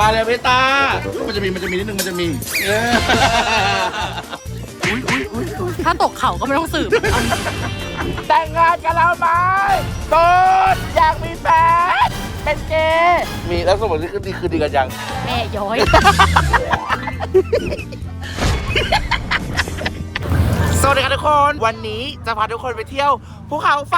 มาเลยพี่ตา มันจะมี มันจะมีนิดนึง มันจะมีเอออุ้ยอุ้ยอุ้ยอุ๊ยถ้าตกเขาก็ไม่ต้องสืบ แต่งงานกันแล้วไหมตูนอยากมีแฟน เป็นเกย์มีแล้วสมมตินี่คือดีคือดีกันยัง แม่ย้อย สวัสดีครับทุกคน วันนี้จะพาทุกคนไปเที่ยวภูเขาไฟ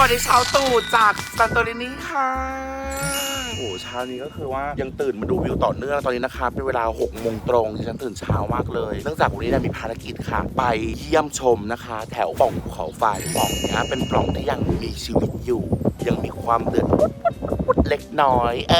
วัสดีชาวตู่จากซันโตรินีค่ะ โอ้เช้านี้ก็คือว่ายังตื่นมาดูวิวต่อเนื่องตอนนี้นะคะเป็นเวลา6โมงตรงที่ฉันตื่นเช้ามากเลย เนื่องจากวันนี้เนี่ยมีภารกิจค่ะ ไปเยี่ยมชมนะคะ แถวปล่องภูเขาไฟปล่องเนี้ยเป็นปล่องที่ยังมีชีวิตอยู่ ยังมี ความเดือดเล็กน้อย เอ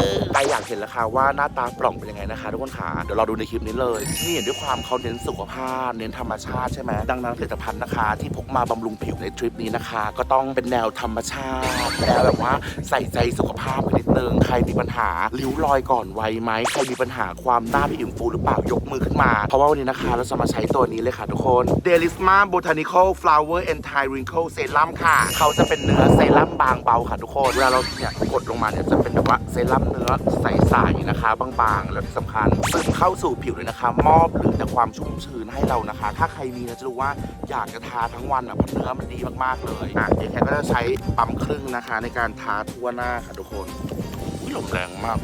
อใครอยากเห็นแล้วค่ะว่าหน้าตาปล่องเป็นยังไงนะคะ ทุกคนค่ะ เดี๋ยวเราดูในคลิปนี้เลยนี่เห็นด้วยความเขาเน้นสุขภาพ เน้นธรรมชาติใช่ไหมดังนั้นผลิตภัณฑ์นะคะ ที่พกมาบำรุงผิวในทริปนี้นะคะ ก็ต้องเป็นแนวธรรมชาติแนวแบบว่าใส่ใจสุขภาพกันนิดนึงใครมีปัญหาริ้วรอยก่อนวัยไหมใครมีปัญหาความหน้าไม่อิ่มฟูหรือเปล่ายกมือขึ้นมา เพราะว่าวันนี้นะคะเราจะมาใช้ตัวนี้เลยค่ะทุกคน Delisma Botanical Flower Anti Wrinkle Serum ค่ะ เขาจะเป็นเนื้อเซรั่มบางเบาค่ะทุกคนเวลาเราเนี่ยกดลงมาเนี่ยจะเป็นแบบว่าเซรั่มเนื้อใสๆนะคะ บางๆ แล้วที่สำคัญซึมเข้าสู่ผิวเลยนะคะ มอบหรือแต่ความชุ่มชื้นให้เรานะคะ ถ้าใครมีนะจะรู้ว่าอยากจะทาทั้งวันอะเพราะเนื้อมันดีมากๆเลยอะเดี๋ยวแคก็จะใช้ปั๊มครึ่งนะคะ ในการทาทั่วหน้าค่ะทุกคนอุ๊ยลมแรงมาก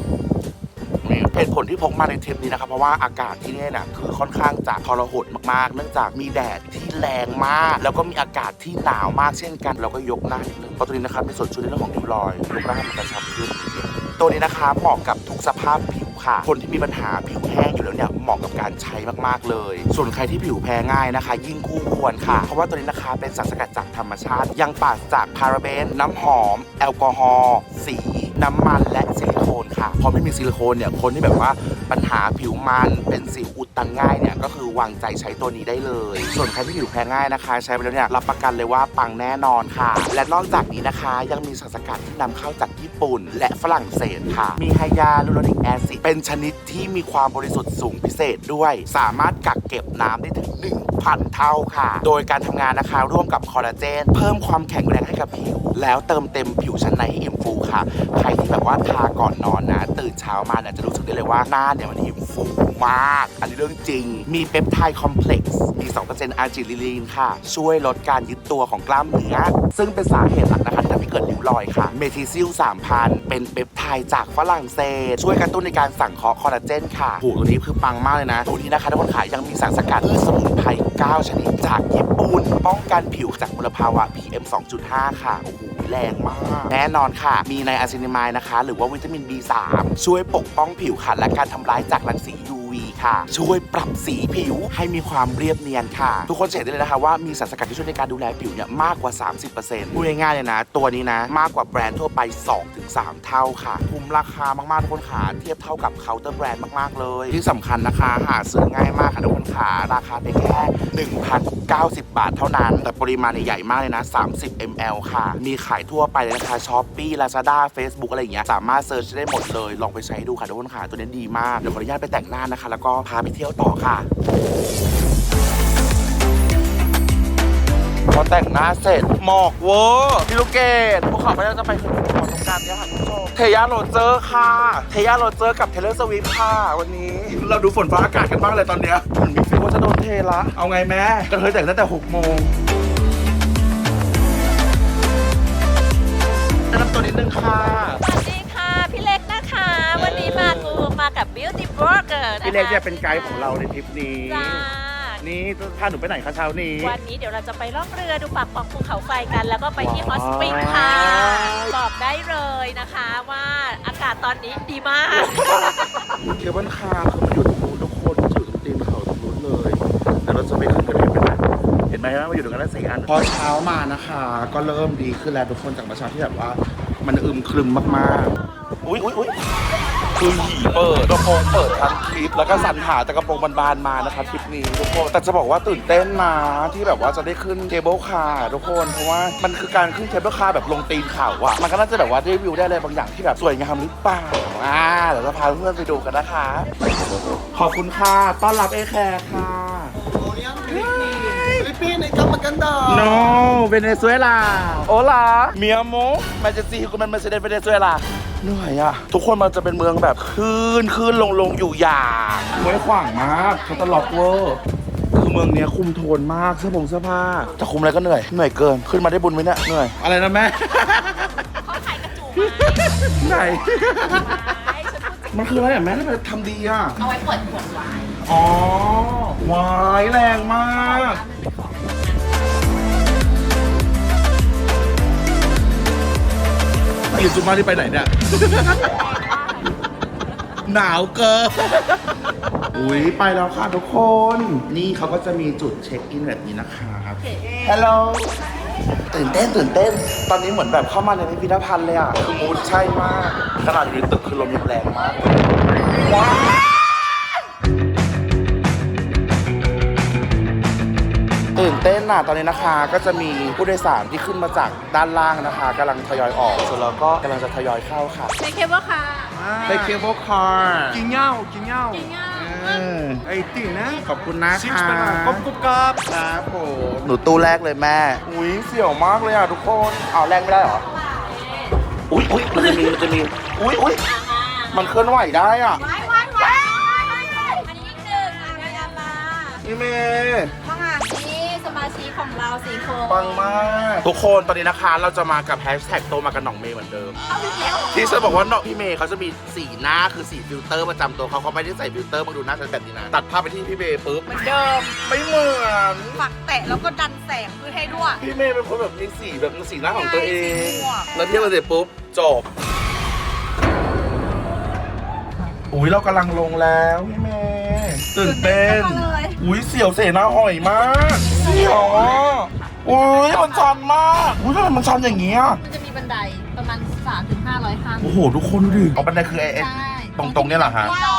นี่เหตุผลที่พกมาในทริปนี้นะครับเพราะว่าอากาศที่นี่เนี่ยคือค่อนข้างจะทรหดมากๆ เนื่องจากมีแดดที่แรงมาก แล้วก็มีอากาศที่หนาวมากเช่นกันเราก็ยกหน้านิดนึงเพราะตัวนี้นะครับมีส่วนช่วยในเรื่องของริ้วรอยยกหน้าให้มันกระชับขึ้นตัวนี้นะคะเหมาะกับทุกสภาพผิวค่ะ คนที่มีปัญหาผิวแห้งอยู่แล้วเนี่ยเหมาะกับการใช้มากๆเลย ส่วนใครที่ผิวแพ้ง่ายนะคะ ยิ่งคู่ควรค่ะ เพราะว่าตัวนี้นะคะเป็นสารสกัดจากธรรมชาติ ยังปราศจากพาราเบน น้ำหอม แอลกอฮอล์สี น้ำมันและซิลิโคนค่ะ พอไม่มีซิลิโคนเนี่ยคนที่แบบว่าปัญหาผิวมันเป็นสิวอุดตันง่ายเนี่ยก็คือวางใจใช้ตัวนี้ได้เลย ส่วนใครที่ผิวแพ้ง่ายนะคะ ใช้ไปแล้วเนี่ยรับประกันเลยว่าปังแน่นอนค่ะ และนอกจากนี้นะคะยังมีสารสกัดที่นำเข้าจากญี่ปุ่น และฝรั่งเศสค่ะ มีไฮยาลูโรนิกแอซิดเป็นชนิดที่มีความบริสุทธิ์สูงพิเศษด้วย สามารถกักเก็บน้ำได้ถึง1,000 เท่าค่ะ โดยการทำงานนะคะร่วมกับคอลลาเจน เพิ่มความแข็งแรงให้กับผิว แล้วเติมเต็มผิวชั้นในให้อิ่มฟูค่ะใครที่แบบว่าทาก่อนนอนนะ ตื่นเช้ามาเนี่ยจะรู้สึกได้เลยว่าหน้าเนี่ยมันอิ่มฟูมาก อันนี้เรื่องจริง มีเปปไทด์คอมเพล็กซ์ มี 2%อาร์จิลิลีนค่ะ ช่วยลดการยึดตัวของกล้ามเนื้อ ซึ่งเป็นสาเหตุหลักนะคะที่ทำให้เกิดริ้วรอยค่ะ เมทิซิล 3000 เป็นเปปไทด์จากฝรั่งเศส ช่วยกระตุ้นในการสั่งเคาะคอลลาเจนค่ะโหตัวนี้คือปังมากเลยนะ ตัวนี้นะคะทุกคนขายยังมีสารสกัดพืชสมุนไพร 9 ชนิดจากญี่ปุ่น ป้องกันผิวจากมลภาวะ PM 2.5 ค่ะ โอ้โห แรงมาก แน่นอนค่ะ มีในอะซินิมายนะคะ หรือว่าวิตามิน B3 ช่วยปกป้องผิวค่ะ และการทำลายจากรังสี UV ค่ะ ช่วยปรับสีผิวให้มีความเรียบเนียนค่ะ ทุกคนจะเห็นได้เลยนะคะว่ามีสารสกัดที่ช่วยในการดูแลผิวเนี่ยมากกว่า 30%พูดง่ายๆเลยนะ ตัวนี้นะ มากกว่าแบรนด์ทั่วไป 2-3 เท่าค่ะคุ้มราคามากๆทุกคนขาเทียบเท่ากับเคาน์เตอร์แบรนด์มากๆเลย ที่สำคัญนะคะหาซื้อง่ายมากค่ะทุกคนขาราคาเพียงแค่ 1,090 บาทเท่านั้น แต่ปริมาณใหญ่มากเลยนะ 30 ml ค่ะ มีขายทั่วไปเลยนะคะช้อปปี้ลาซาด้าเฟซบุ๊กอะไรอย่างเงี้ยสามารถเซิร์ชได้หมดเลยลองไปใช้ดูค่ะทุกคนขาตัวนี้ดีมากเดี๋ยวขออนุญาตไปแต่งหน้านะคะ แล้วก็พาไปเที่ยวต่อค่ะ พอแต่งหน้าเสร็จหมอกเวอร์พี่ลูกเกดพวกเขาไปแล้วจะไปถึงขอสงกรารเนี่ยค่ะคุณผู้ชมเทย่าโรเจอร์ค่ะ เทย่าโรเจอร์กับเทเลอร์สวิฟค่ะวันนี้ เราดูฝนฟ้าอากาศกันบ้างเลยตอนเนี้ยมันมีฟีลว่าจะโดนเทละ เอาไงแม่กระเทยแต่งตั้งแต่6โมง แนะนำตัวนิดนึงค่ะสวัสดีค่ะ กับ Beauty Broker นะคะพี่เล็กเนี่ยเป็นไกด์ของเราในทริปนี้ จ้านี่พาหนูไปไหนคะเช้านี้ วันนี้เดี๋ยวเราจะไปล่องเรือดูปากปล่องภูเขาไฟกัน แล้วก็ไปที่ฮว้าอวตสปริงค่ะ บอกได้เลยนะคะว่าอากาศตอนนี้ดีมาก เคเบิลคาร์คือมันอยู่ตรงนู้นทุกคนมันอยู่ตรงตีนเขาตรงนู้นเลยเดี๋ยวเราจะไปขึ้นกันเห็นไหมเห็นไหมว่ามันอยู่ตรงนั้นแล้วสี่อันพอเช้ามานะคะ ก็เริ่มดีขึ้นแล้วทุกคนจากประชาที่แบบว่า มันอึมครึมมากๆ อุ้ยอุ้ยอุ้ย คือหีเปิดกระโปรงเปิดทั้งทริป แล้วก็สันหาแต่กระโปรงบานๆมานะคะทริปนี้ทุกคนแต่จะบอกว่าตื่นเต้นนะที่แบบว่าจะได้ขึ้นเคเบิลคาร์ทุกคนเพราะว่ามันคือการขึ้นเคเบิลคาร์แบบลงตีนเขาอะมันก็น่าจะแบบว่าได้วิวได้อะไรบางอย่างที่แบบสวยงามหรือเปล่าอ่าเดี๋ยวจะพาเพื่อนไปดูกันนะคะ ขอบคุณค่ะต้อนรับเอแคร์ค่ะฟิลิปปิ mundo. No Venezuela Hola mi amor แมนเชสเตอร์กูเป็นเมอร์เซเดสเวเนซุเอลาเหนื่อยอะทุกคนมันจะเป็นเมืองแบบขึ้นขึ้นลงลงอยู่อย่างไว้ขวางมากเขาตลอดเวอร์คือเมืองเนี้ยคุมโทนมากเสื้อผงเสื้อผ้าจะคุมอะไรก็เหนื่อยเหนื่อยเกินขึ้นมาได้บุญไหมเนี่ยเหนื่อยอะไรนะแม่เขาขายกระจูมาไหนไอ้ฉันพูดจริงมันคืออะไรอะแม่ทำไมทำดีอะเอาไว้เปิดขวดไวน์อ๋อวายแรงมาก อยู่จุมาที่ไปไหนเนี่ย หนาวเกินอุ้ยไปแล้วค่ะทุกคน นี่เขาก็จะมีจุดเช็คอินแบบนี้นะครับฮัลโหลตื่นเต้นตื่นเต้น ตอนนี้เหมือนแบบเข้ามาในพิพิธภัณฑ์เลยอะ คือมูดใช่มาก ขนาดอยู่ในตึกคือลมยังแรงมากว้าตื่นเต้น อะตอนนี้นะคะ ก็จะมีผู้โดยสารที่ขึ้นมาจากด้านล่างนะคะกำลังทยอยออกส่วนเราก็กำลังจะทยอยเข้าค่ะ ในเคเบิลค่ะ ไปเคเบิลคาร์ Quinhão, quinhão. เออ Aí tem, né? ขอบคุณนะ Six คะ para Cop Cop Cop. ครับผมหนูตู้แรกเลยแม่ อุ้ยเสี่ยวมากเลยอะทุกคนเอาแรกไม่ได้เหรอ อุ้ยอุ้ยมันจะมีมันจะมี อุ้ยอุ้ยมันเคลื่อนไหวได้อะไว้ไว้ไว้อันนี้หนึ่งอันนี้อันละนี่เมย์ เราสี่คนปังมาก ทุกคนตอนนี้นะคะ เราจะมากับแฮชแท็กโตมากับหน่องเมย์เหมือนเดิม เอาอีกแล้วที่ฉันบอกว่าน้องพี่เมย์เขาจะมีสีหน้าคือสีฟิลเตอร์ประจำตัวเขาเขาไม่ได้ใส่ฟิลเตอร์มาดูหน้าฉันแบบนี้นะตัดภาพไปที่พี่เมย์ปุ๊บเหมือนเดิมไม่เหมือนฝักแตะแล้วก็ดันแสงขึ้นให้ด้วยพี่เมย์เป็นคนแบบมีสีแบบมีสีหน้าของตัวเองสีม่วงแล้วเทียบกันเสร็จปุ๊บจบอุ้ยเรากำลังลงแล้วพี่เมย์ตื่นเต้นตื่นเต้นมากเลย อุ้ยเสียวเสนาอ่อยมากเสียวอะอุ้ยมันชันมากอุ้ยทำไมมันชันอย่างเงี้ยมันจะมีบันไดประมาณ3ถึง500ขั้นโอ้โหทุกคนดูดิเอาบันไดคือไอ้ไอ้ใช่ตรงตรงๆเนี่ยเหรอฮะแล้ว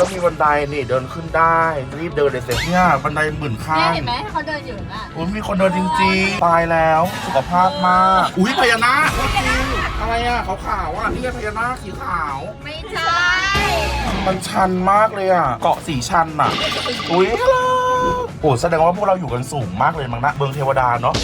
ก็มีบันไดนี่เดินขึ้นได้รีบเดินเลยเสร็จเนี่ยบันไดหมื่นข้าเนี่ยงเห็นไหมเขาเดินอยู่น่ะอุ้ยมีคนเดินจริงๆตายแล้ว สุขภาพมากอุ้ยพญานาคจริงอะไรอะขาวๆอะนี่ไงพญานาคสีขาว ไม่ใช่ มันชันมากเลยอะ เกาะสีชันอะ อุ้ยฮัลโหลโอ้แสดงว่าพวกเราอยู่กันสูงมากเลยมั้งนะเมืองเทวดาเนาะ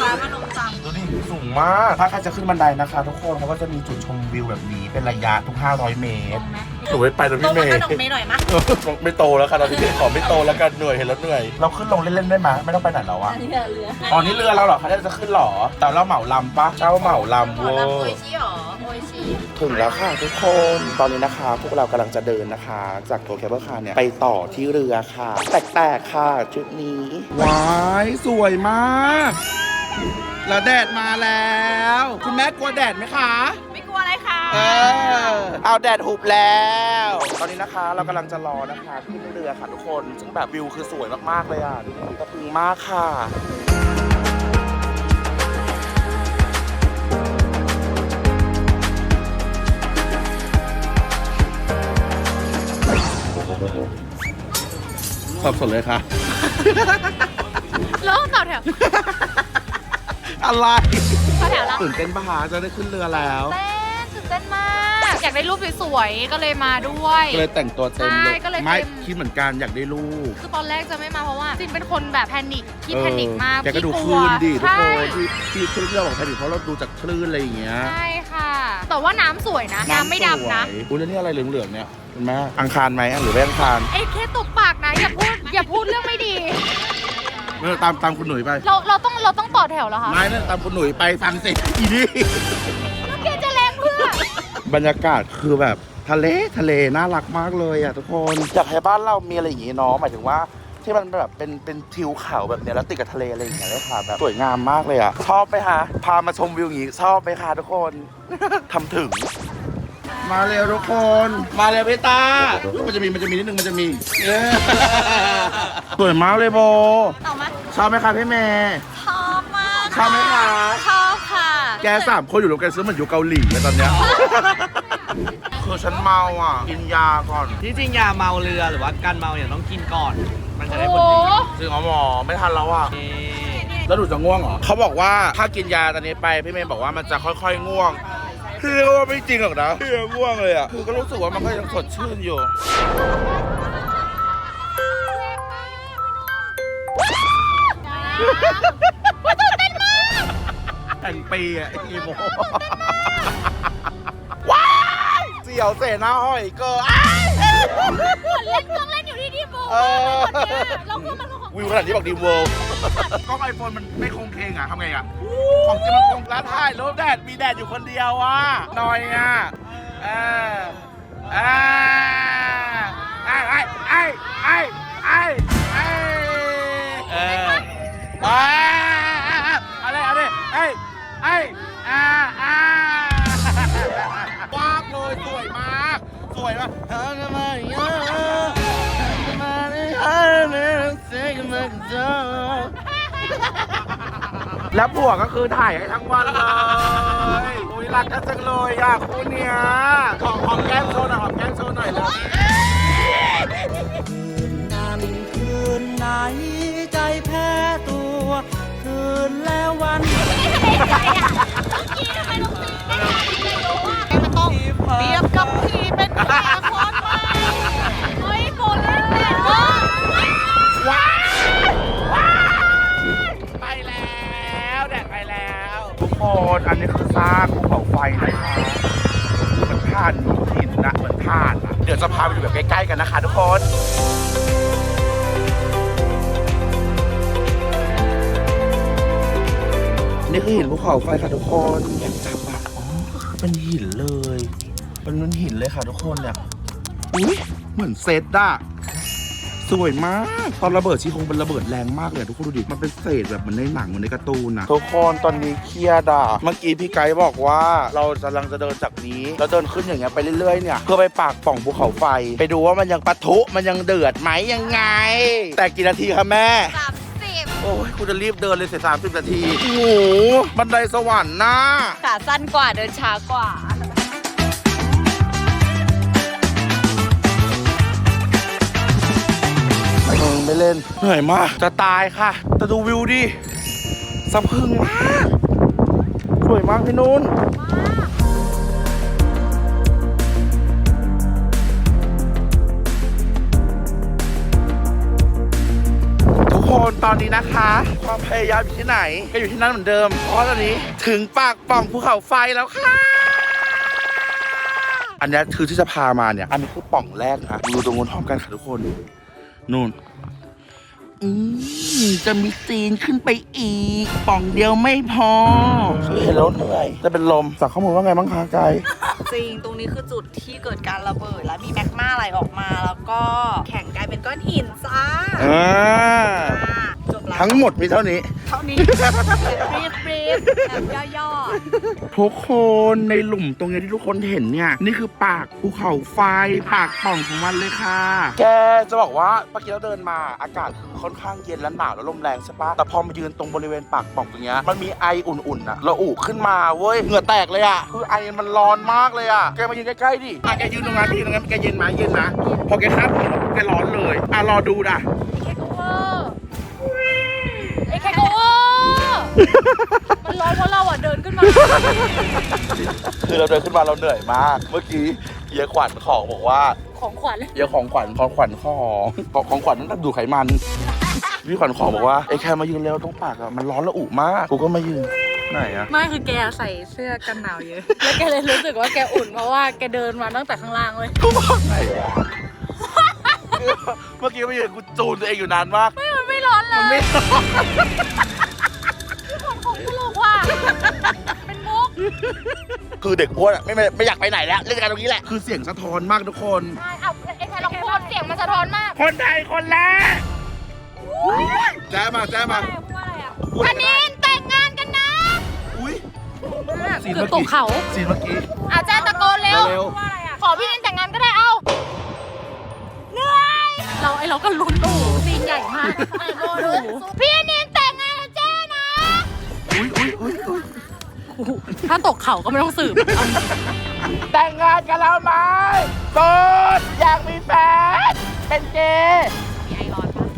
พามาลงจังดูดิสูงมาก ถ้าใครจะขึ้นบันไดนะคะ ทุกคนเขาก็จะมีจุดชมวิวแบบนี้เป็นระยะทุก 500 เมตรหนูไม่ไปนะตรพี่งเมมาย์กระดกเมย์หน่อยมะเออไม่โตแล้วค่ะตอนนี้ขอไม่โตแล้วกันเหนื่อยเห็นแล้วเหนื่อย เราขึ้นลงเล่นๆได้ไหมไม่ต้องไปไหนแล้วอะอันนี้เรือเรืออ๋อนี่เรือเราเหรอคะเนี่ยจะขึ้นเหรอ แต่เราเหมาลำปะเจ้าเหมาลำหมอเวอลำโอร์ยชิหรอโอยชิถึงแล้วค่ะทุกคน ตอนนี้นะคะ พวกเรากำลังจะเดินนะคะ จากตัวแคเบิลคาร์เนี่ยไปต่อที่เรือค่ะ แตกๆค่ะชุดนี้ว้ายสวยมากแล้วแดดมาแล้ว คุณแม่กลัวแดดไหมคะ ไม่กลัวอะไรค่ะ เออเอาแดดหุบแล้ว ตอนนี้นะคะเรากำลังจะรอนะคะขึ้นเรือค่ะทุกคน ซึ่งแบบวิวคือสวยมากๆเลยอะ ดูดิตะพึงมากค่ะ สับสนเลยค่ะ แล้วต่อแถวอะไร ต่อแถวละตื่นเต้นปะคะจะได้ขึ้นเรือแล้ว เต้ อยากได้รูปสวยๆก็เลยมาด้วย ก็เลยแต่งตัวเต็มเลใช่ยก็เลยไม่เต็ม คิดเหมือนกันอยากได้ลูกคือตอนแรกจะไม่มาเพราะว่าจินเป็นคนแบบแพนิคที่เออแพนิคมากแกก็ดูขี้คลื่นดิทุกใช่ คนที่ที่ที่เราบอกแพนิคเพราะเราดูจากคลื่นอะไรอย่างเงี้ยใช่ค่ะ แต่ว่าน้ำสวยนะ น้ำไม่ดำนะ สวยอุ้ยแล้วนี่อะไรเหลืองๆเนี่ยเห็นไหมอังคารไหมหรือไม่อังคารเอ้ยแค่ตบปากนะ อย่าพูด อย่าพูดเรื่องไม่ดี เออตามตามคุณหนุ่ยไป เราเราต้องเราต้องต่อแถวแล้วคะไม่นะตามคุณหนุ่ยไปฟังสิอีนี่ บรรยากาศคือแบบทะเลทะเลน่ารักมากเลยอะทุกคนอยากให้บ้านเรามีอะไรอย่างงี้เนาะหมายถึงว่าที่มันแบบเป็นเป็นทิวเขาแบบเนี้ยแล้วติดกับทะเลอะไรอย่างเงี้ยเลยค่ะแบบสวยงามมากเลยอะชอบไหมคะพามาชมวิวอย่างงี้ชอบไหมคะทุกคน ทำถึง มาเร็วทุกคน มาเร็วพี่ตามันจะมีมันจะมีนิดนึงมันจะมีเย้สวยมากเลยโบ ต่อมาชอบไหมคะพี่เมย์ชอบมากชอบไหมคะ ชอบค่ะ แกสามคนอยู่รวมกันซื้อเหมือนอยู่เกาหลีเลยตอนเนี้ย คือฉันเมาอะ กินยาก่อน ที่จริงยาเมาเรือหรือว่าการเมาเนี่ยต้องกินก่อน มันจะได้โอ้ผลโหดีจริงเหรอหมอไม่ทันแล้วอะ นี่แล้วหนูจะง่วงเหรอ เขาบอกว่าถ้ากินยาตอนนี้ไป พี่เมย์บอกว่ามันจะค่อยๆง่วงพี่ก็ว่าไม่จริงหรอกนะพี่ก็ง่วงเลยอะคือก็รู้สึกว่ามันก็ยังสดชื่นอยู่ แห่งปีอะอีโมว้ายเสี่ยวเสนาห้อยเกอร์อ้าย เล่นเครื่องเล่นอยู่ที่ดีโบเออ เราก็มันของวิวขนาดนี้บอกดีเวิลด์กล้องไอโฟนมันไม่คงเคงอะทำไงอะ ของจริงมันคงร้านถ่ายรูปแดดมีแดดอยู่คนเดียวอะหน่อยอะเออเออไอ้ไอ้ไอ้ไอ้ไอ้ไอ้เออไอ้อะไรอะไรไอ้ ไอ้อ่าอ่าว้าวเลยสวยมาก สวยมากเธอจะมาเยอะมาได้เออไม่รู้สึกเหมือนเธอแล้วผัวก็คือถ่ายให้ทั้งวันเลยอุ้ยรักกันจังเลยอะคู่เนี้ยขอหอมแก้มโชว์หน่อยหอมแก้มโชว์ อันนี้คือซากภูเขาไฟนะคะคือเหมือนท่านหินนะเหมือนท่านอะเดี๋ยวจะพาไปดูแบบใกล้ๆกันนะคะทุกคนนี่คือหินภูเขาไฟค่ะทุกคนอยากจับอะอ๋อเป็นหินเลยเป็นเหมือนหินเลยค่ะทุกคนเนี่ยอุ้ยเหมือนเซตอะ สวยมาก ตอนระเบิดชีคงเป็นระเบิดแรงมากเลยอะทุกคนดูดิ มันเป็นเศษแบบเหมือนในหนังเหมือนในการ์ตูนนะทุกคนตอนนี้เครียดอะเมื่อกี้พี่ไกด์บอกว่าเรากำลังจะเดินจากนี้แล้วเดินขึ้นอย่างเงี้ยไปเรื่อยๆเนี่ยเพื่อไปปากป่องภูเขาไฟ ไปดูว่ามันยังปะทุมันยังเดือดไหมยังไง แต่กี่นาทีคะแม่สามสิบโอ้ยกูจะรีบเดินเลยเสร็จสามสิบนาทีโอ้โหบันไดสวรรค์นะขาสั้นกว่าเดินช้ากว่า ไม่เล่น เหนื่อยมาก จะตายค่ะ แต่ดูวิวดิสะพรึงมาก สวยมากพี่นุ่นทุกคนตอนนี้นะคะ ความพยายามอยู่ที่ไหน ก็อยู่ที่นั่นเหมือนเดิม เพราะตอนนี้ถึงปากป่องภูเขาไฟแล้วค่ะ อันนี้คือที่จะพามาเนี่ย อันนี้คือป่องแรกนะ ดูตรงนู้นพร้อมกันค่ะทุกคน นู่น อืมจะมีซีนขึ้นไปอีก ป่องเดียวไม่พอคือเห็นแล้วเหนื่อยจะเป็นลมจากข้อมูลว่าไงบ้างคะไกายจริง ตรงนี้คือจุดที่เกิดการระเบิด แล้วมีแมกมาไหลออกมา แล้วก็แข็งกลายเป็นก้อนหินจ้าอ่าอ่าจบแล้ว ทั้งหมดมีเท่านี้ เท่านี้รีบรีบแบบย่อทุกคนในหลุมตรงนี้ที่ทุกคนเห็นเนี่ย นี่คือปากภูเขาไฟปากป่องของมันเลยค่ะ แกจะบอกว่าเมื่อกี้เราเดินมาอากาศคือค่อนข้างเย็นและหนาวและลมแรงใช่ปะแต่พอมายืนตรงบริเวณปากป่องตรงเนี้ยมันมีไออุ่นๆอะระอุขึ้นมาเว้ยเหงื่อแตกเลยอะคือไอมันร้อนมากเลยอะแกมายืนใกล้ๆดิอะแกยืนตรงนั้นแกยืนตรงนั้นแกเย็นไหมเย็นนะพอแกข้ามหัวแกร้อนเลยอะรอดูด่ะไมันร้อนเพราะเราอะเดินขึ้นมาคือเราเดินขึ้นมาเราเหนื่อยมาก เมื่อกี้เยขวัญของบอกว่า ของขวัญเยของขวัญของขวัญของของของขวัญนั่นดูดไขมันพี่ขวัญของบอกว่าไอ้แค่มายืนเร็วตรงปากอะมันร้อนระอุมากกูก็มายืนไหนอะไม่คือแกใส่เสื้อกันหนาวเยอะ แล้วแกเลยรู้สึกว่าแกอุ่นเพราะว่าแกเดินมาตั้งแต่ข้างล่างเลยกูบอกไหนวะเมื่อกี้มายืนกูจูนตัวเองอยู่นานมากมันไม่ร้อนเลมันยไม่ของ คือเด็กอ้วนอะไม่ไม่ไม่อยากไปไหนแล้วเล่นกันตรงนี้แหละ คือเสียงสะท้อนมากทุกคน ใช่เอาไอ้แค่ลองพูดเสียงมันสะท้อนมากคนไทยคนแรกแจ้มาแจ้มาพูดอะไรอะคณินแต่งงานกันนะอุ้ยซีนเกือเมื่บอตกกี้เขาซีนเมื่อกี้อาจารย์ตะโกนเร็ว เร็วขอพี่นินแต่งงานก็ได้เอาเหนื่อยเราไอเราก็ลุ้นโอ้โหซีนใหญ่มากโอ้โหพี่นินแต่งงานกับเจ้นะอุ้ยอุ้ยอุ้ยอุ๊ย ถ้าตกเขาก็ไม่ต้องสืบแต่งงานกันแล้วไหมโสดอยากมีแฟนเป็นเกย์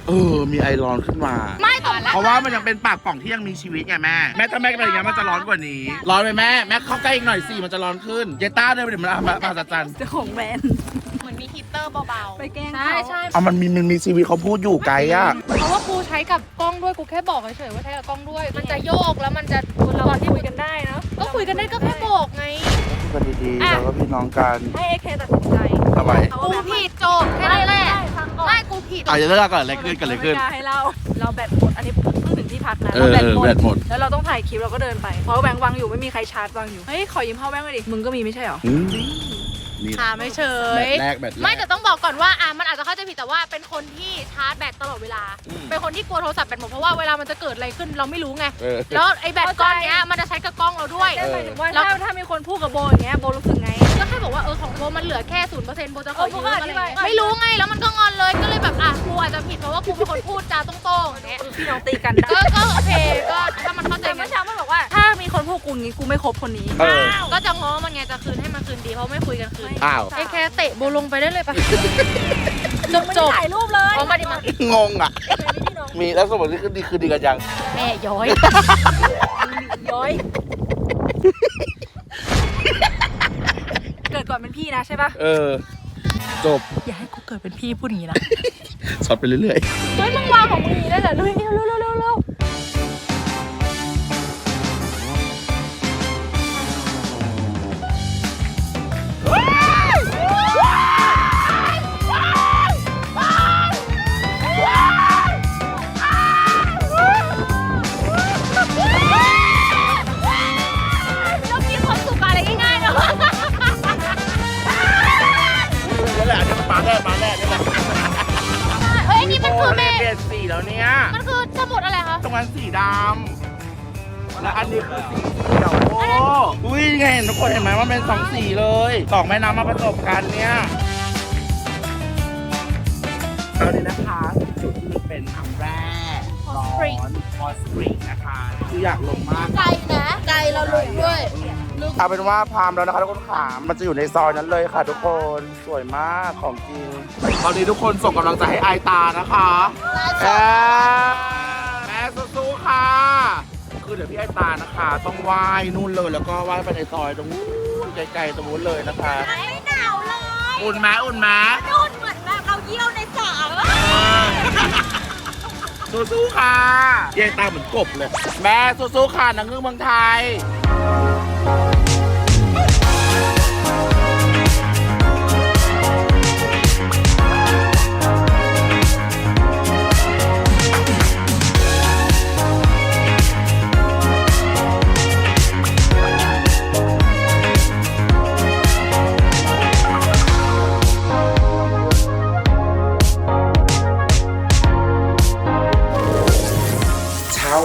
เออ มีไอร้อนขึ้นมา ไม่ตอนแรกเพราะว่ามันยังเป็นปากป่องที่ยังมีชีวิตไงแม่ แม่ถ้าแม่เป็นอย่างนี้ยมันจะร้อนกว่านี้ ร้อนไหมแม่ แม่เข้าใกล้อีกหน่อยสิมันจะร้อนขึ้น เยต้าเดินไปเดี๋ยวมันมามาจัดจัน เจ้าของแบรนด์ เหมือนมีฮิปเตอร์เบาๆ ไปแกล้งใช่เขาใช่เอามันมีมันมีชีวิตเขาพูดอยู่ไกลอะ เพราะว่ากูใช้กับกล้องด้วยกูแค่บอกเฉยๆว่าใช้กับกล้องด้วย มันจะโยกแล้วมันจะเราที่คุยกันได้เนาะก็คุยกันได้ก็แค่บอกไง กันดีๆ แล้วก็พี่น้องกันให้เอเคตัดสินใจทำไมกูผิดจบแค่นั้นแหละฟังก่อนไม่กูผิดอาจจะเลิกก่อนอะไรขึ้นกันอะไรขึ้นม่ให้เราเราแบตหมดอันนี้เพิ่งถึงที่พักนะเออเราเออแบตหมด แล้วเราต้องถ่ายคลิปเราก็เดินไปเพราะว่าแบงค์วางอยู่ไม่มีใครชาร์จวางอยู่เฮ้ยขอยืมพ่อแบงค์หน่อยดิมึงก็มีไม่ใช่เหรอ อืม นี่อ่าไม่เฉแบย ตแรกแบตแรก ไม่แต่ต้องบอกก่อนว่าอะมันอาจจะเข้าใจผิดแต่ว่าเป็นคนที่ชาร์จแบตตลอดเวลา อืม เป็นคนที่กลัวโทรศัพท์แบตหมดเพราะว่าเวลามันจะเกิดอะไรขึ้นเราไม่รู้ไงเออ แล้วไอ้แบตก้อนเนี้ยมันจะใช้กับกล้องเราด้วย แต่หมายถึงว่าแล้วถ้าถ้ามีคนพูดกับโบอย่างเงี้ยโบรู้สึกไง ก็แค่บอกว่าเออของโบมันเหลือแค่ศูนย์เปอร์เซ็นต์โบจะขอยืมเอออะไรโบก็อธิบายไม่รู้ไงแล้วมันก็งอนเลยก็เลยแบบอะกูอาจจะผิดเพราะว่ากูเป็นคนพูดจาตรงๆอย่างเงี้ยพี่น้องตีกันก็ก็โอเคก็ถ้ามันเข้าใจแต่กัเมื่อนเช้ามันบอกว่าถ้ามี คนพูดกูงี้กูไม่คบคนนี้ เออ ก็จะง้อมันไงจะคืนให้มันคืนดีเพราะไม่คุยกันคืนอ้าว ไอ้แค่เตะโบลงไปได้เลยปะจบไม่จได้บถ่ายรูปเลยเอามาดิมางงอะ มีแล้วสมมตินี่คือดีคือดีกันยัง แม่ย้อยย้อย เกิดก่อนเป็นพี่นะใช่ปะเออ จบ อย่าให้กูเกิดเป็นพี่พูดอย่างนี้นะช็อตไปเรื่อยเฮ้ยมึงวางของมึงอย่างนี้ได้เหรอเร็วเร็วเร็วเร็วเร็ว นั้นสีดำแล้วอันนี้คือสีเขียวโอ้อุ้ยไงเห็นทุกคนเห็นไหมว่าเป็นสองสีเลยสองแม่น้ำมาผสมกันเนี่ยตอนนี้นะคะจุดที่เป็นทำแร่ร้อนพอสปริงนะคะคืออยากลงมากไกลนะไกลเราลุกด้วยเอาเป็นว่าพามแล้วนะคะทุกคนขามันจะอยู่ในซอยนั้นเลยค่ะ ทุกคนสวยมากของจริงตอนนี้ทุกคนส่งกำลังใจให้ไอายตานะคะแม่แม่ สู้ๆค่ะ คือเดี๋ยวพี่ไอายตานะคะ ต้องไหว้นู่นเลยแล้วก็ไหว้ไปในซอยตรงนู้นไกลๆตรงนู้นเลยนะคะ ไม่หนาวเลยอุ่นไหมอุ่นไหมนู่นเหมือนแบบเราเยี่ยวในสระสู้ๆค่ะยายตาเหมือนกบเลย แม่สู้ๆค่ะหนังเงือกเมืองไทย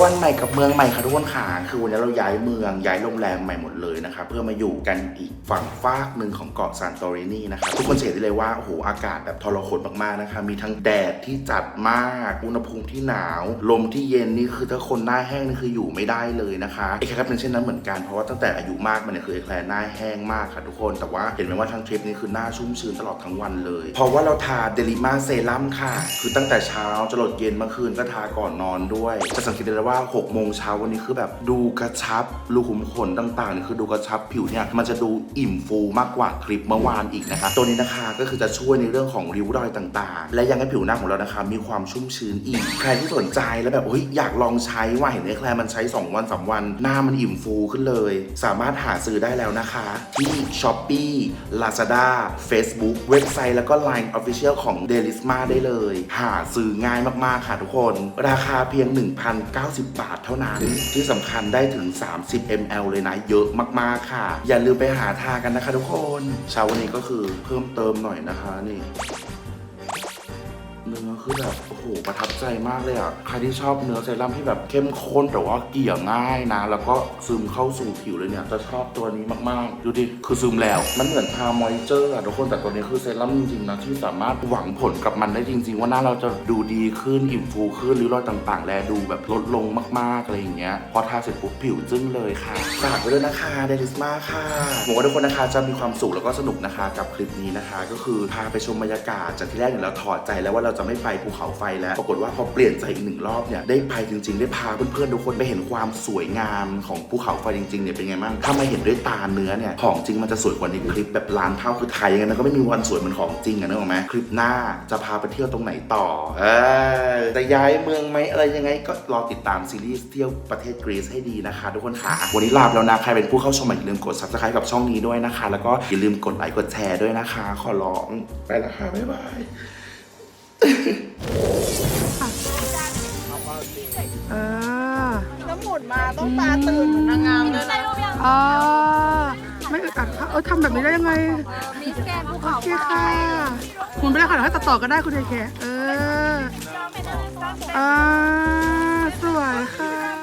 วันใหม่กับเมืองใหม่ค่ะทุกคนค่ะคือวันนี้เราย้ายเมืองย้ายโรงแรมใหม่หมดเลยนะคะเพื่อมาอยู่กันอีกฝั่งฟากหนึ่งของเกาะซานโตรินีนะคะทุกคนเห็นได้เลยว่าโอ้โหอากาศแบบทรหดมากๆนะคะมีทั้งแดดที่จัดมากอุณหภูมิที่หนาว ลมที่เย็นนี่คือถ้าคนหน้าแห้งนี่คืออยู่ไม่ได้เลยนะคะไอแคร์เป็นเช่นนั้นเหมือนกันเพราะว่าตั้งแต่อายุมากมันเนี่ยคือไอแคร์หน้าแห้งมากค่ะทุกคนแต่ว่าเห็นไหมว่าทั้งทริปนี้คือหน้าชุ่มชื้นตลอดทั้งวันเลย เพราะว่าเราทาเดลิมาเซรั่มค่ะ คือตั้งแต่เช้าจรดเย็นเมื่อคืนก็ทาก่อนนอนด้วยจะสังเกตได้ว่า 6 โมงเช้าวันนี้คือแบบดูกระชับรูขุมขนต่างๆนี่คือดูกระชับผิวเนี่ยมันจะดูอิ่มฟูมากกว่าคลิปเมื่อวานอีกนะคะตัวนี้นะคะก็คือจะช่วยในเรื่องของริ้วรอยต่างๆ และยังให้ผิวหน้าของเรานะคะมีความชุ่มชื้นอีก ใครที่สนใจแล้วแบบเฮ้ยอยากลองใช้ว่าเห็นไอ้แคลมันใช้ 2 วัน 3 วัน หน้ามันอิ่มฟูขึ้นเลย สามารถหาซื้อได้แล้วนะคะ ที่ s h o p e e Lazada Facebook เว็บไซต์แล้วก็ Line Official ของ Delisma ได้เลย หาซื้อง่ายมากๆค่ะทุกคน ราคาเพียง 1,090บาทเท่านั้น ที่สำคัญได้ถึง 30 ml เลยนะ เยอะมากๆค่ะ อย่าลืมไปหาทากันนะคะทุกคนเช้าวันนี้ก็คือเพิ่มเติมหน่อยนะคะนี่เนื้อ คือแบบโอ้โหประทับใจมากเลยอะ ใครที่ชอบเนื้อเซรั่มที่แบบเข้มข้นแต่ว่าเกลี่ยง่ายนะ แล้วก็ซึมเข้าสู่ผิวเลยเนี่ย จะชอบตัวนี้มากๆ ดูดิ คือซึมแล้ว มันเหมือนทามอยเจอร์อะทุกคน แต่ตัวนี้คือเซรั่มจริงๆนะที่สามารถหวังผลกับมันได้จริง ๆ ว่าหน้าเราจะดูดีขึ้นอิ่มฟูขึ้นริ้วรอยต่างๆ แลดูแบบลดลงมากๆอะไรอย่างเงี้ย พอทาเสร็จปุ๊บผิวจึ้งเลยค่ะ ฝากไว้ด้วยนะคะเดลิสมาค่ะหวังว่าทุกคนนะคะจะมีความสุขแล้วก็สนุกนะคะกับคลิปนี้นะคะ ก็คือพาไปชมบรรยากาศจากที่แรกเนี่ยเราถอดใจแล้วว่าเราจะไม่ไปภูเขาไฟแล้ว ปรากฏว่าพอเปลี่ยนใจอีกหนึ่งรอบเนี่ย ได้ไปจริง ๆ ได้พาเพื่อนๆทุกคนไปเห็นความสวยงามของภูเขาไฟจริงๆเนี่ยเป็นไงบ้าง ถ้ามาเห็นด้วยตาเนื้อเนี่ย ของจริงมันจะสวยกว่าในคลิปแบบล้านเท่าคือถ่ายยังไงมันก็ไม่มีวันสวยเหมือนของจริงอะนึกออกไหมคลิปหน้าจะพาไปเที่ยวตรงไหนต่อ เออจะย้ายเมืองไหมอะไรยังไงก็รอติดตามซีรีส์เที่ยวประเทศกรีซให้ดีนะคะ ทุกคนค่ะ วันนี้ลาไปแล้วนะ ใครเป็นผู้เข้าชมใหม่อย่าลืมกด subscribe กับช่องนี้ด้วยนะคะ แล้วก็อย่าลืมกดไลค์กดแชร์ด้วยนะคะ ขอร้องไปล้วค่ะบ๊ายบาย เออแล้วหมุนมาต้องตาตื่นเหมือนนางงามเลยนะอ๋อไม่อึดอัดค่ะเออทำแบบนี้ได้ยังไงมีสแกนภูโอเขาเคค่ะ คุณไม่ได้ค่ะให้ตัดต่อก็ได้คุณเอเคเอออ่าสวยค่ะ